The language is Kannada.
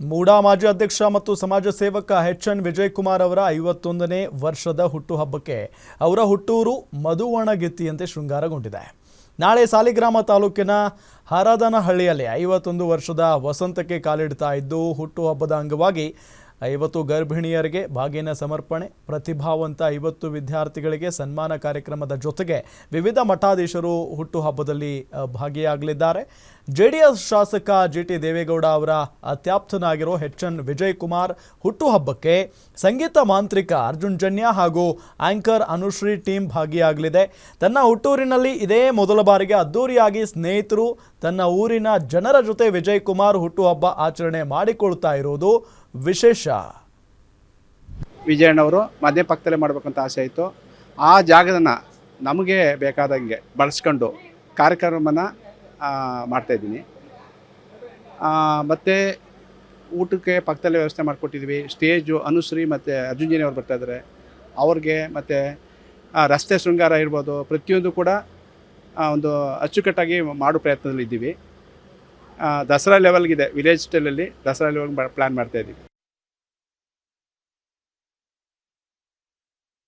ಮೂಡಾ ಮಾಜಿ ಅಧ್ಯಕ್ಷ ಮತ್ತು ಸಮಾಜ ಸೇವಕ ಎಚ್ ಎನ್ ವಿಜಯಕುಮಾರ್ ಅವರ ಐವತ್ತೊಂದನೇ ವರ್ಷದ ಹುಟ್ಟುಹಬ್ಬಕ್ಕೆ ಅವರ ಹುಟ್ಟೂರು ಮಧುವಣಗಿತ್ತಿಯಂತೆ ಶೃಂಗಾರಗೊಂಡಿದೆ. ನಾಳೆ ಸಾಲಿಗ್ರಾಮ ತಾಲೂಕಿನ ಹರದನಹಳ್ಳಿಯಲ್ಲಿ ಐವತ್ತೊಂದು ವರ್ಷದ ವಸಂತಕ್ಕೆ ಕಾಲಿಡ್ತಾ ಇದ್ದು ಹುಟ್ಟುಹಬ್ಬದ ಅಂಗವಾಗಿ ಐವತ್ತು ಗರ್ಭಿಣಿಯರಿಗೆ ಬಾಗಿನ ಸಮರ್ಪಣೆ, ಪ್ರತಿಭಾವಂತ ಐವತ್ತು ವಿದ್ಯಾರ್ಥಿಗಳಿಗೆ ಸನ್ಮಾನ ಕಾರ್ಯಕ್ರಮದ ಜೊತೆಗೆ ವಿವಿಧ ಮಠಾಧೀಶರು ಹುಟ್ಟುಹಬ್ಬದಲ್ಲಿ ಭಾಗಿಯಾಗಲಿದ್ದಾರೆ. ಜೆ ಡಿ ಎಸ್ ಶಾಸಕ ಜಿ ಟಿ ದೇವೇಗೌಡ ಅವರ ಅತ್ಯಾಪ್ತನಾಗಿರೋ ಎಚ್ ಎನ್ ವಿಜಯ್ ಕುಮಾರ್ ಹುಟ್ಟುಹಬ್ಬಕ್ಕೆ ಸಂಗೀತ ಮಾಂತ್ರಿಕ ಅರ್ಜುನ್ ಜನ್ಯ ಹಾಗೂ ಆಂಕರ್ ಅನುಶ್ರೀ ಟೀಮ್ ಭಾಗಿಯಾಗಲಿದೆ. ತನ್ನ ಹುಟ್ಟೂರಿನಲ್ಲಿ ಇದೇ ಮೊದಲ ಬಾರಿಗೆ ಅದ್ದೂರಿಯಾಗಿ ಸ್ನೇಹಿತರು ತನ್ನ ಊರಿನ ಜನರ ಜೊತೆ ವಿಜಯ್ ಕುಮಾರ್ ಹುಟ್ಟುಹಬ್ಬ ಆಚರಣೆ ಮಾಡಿಕೊಳ್ತಾ ಇರೋದು ವಿಶೇಷ. ವಿಜಯಣ್ಣವರು ಮಧ್ಯ ಪಕ್ಕದಲ್ಲೇ ಮಾಡಬೇಕಂತ ಆಸೆ ಆಯಿತು ಆ ಜಾಗದನ್ನು ನಮಗೆ ಬೇಕಾದಂಗೆ ಬಳಸ್ಕೊಂಡು ಕಾರ್ಯಕ್ರಮನ ಮಾಡ್ತಾಯಿದ್ದೀನಿ ಮತ್ತು ಊಟಕ್ಕೆ ಪಕ್ಕದಲ್ಲೇ ವ್ಯವಸ್ಥೆ ಮಾಡಿಕೊಟ್ಟಿದ್ವಿ. ಸ್ಟೇಜು ಅನುಶ್ರೀ ಮತ್ತು ಅರ್ಜುನ್ ಅವ್ರು ಬರ್ತಾಯಿದ್ದಾರೆ ಅವ್ರಿಗೆ ಮತ್ತು ರಸ್ತೆ ಶೃಂಗಾರ ಇರ್ಬೋದು. ಪ್ರತಿಯೊಂದು ಕೂಡ ಒಂದು ಅಚ್ಚುಕಟ್ಟಾಗಿ ಮಾಡೋ ಪ್ರಯತ್ನದಲ್ಲಿದ್ದೀವಿ. ದಸರಾ ಲೆವೆಲ್ಗಿದೆ ವಿಲೇಜ್ ಸ್ಟೈಲಲ್ಲಿ ದಸರಾ ಲೆವೆಲ್ ಪ್ಲ್ಯಾನ್ ಮಾಡ್ತಾಯಿದ್ದೀವಿ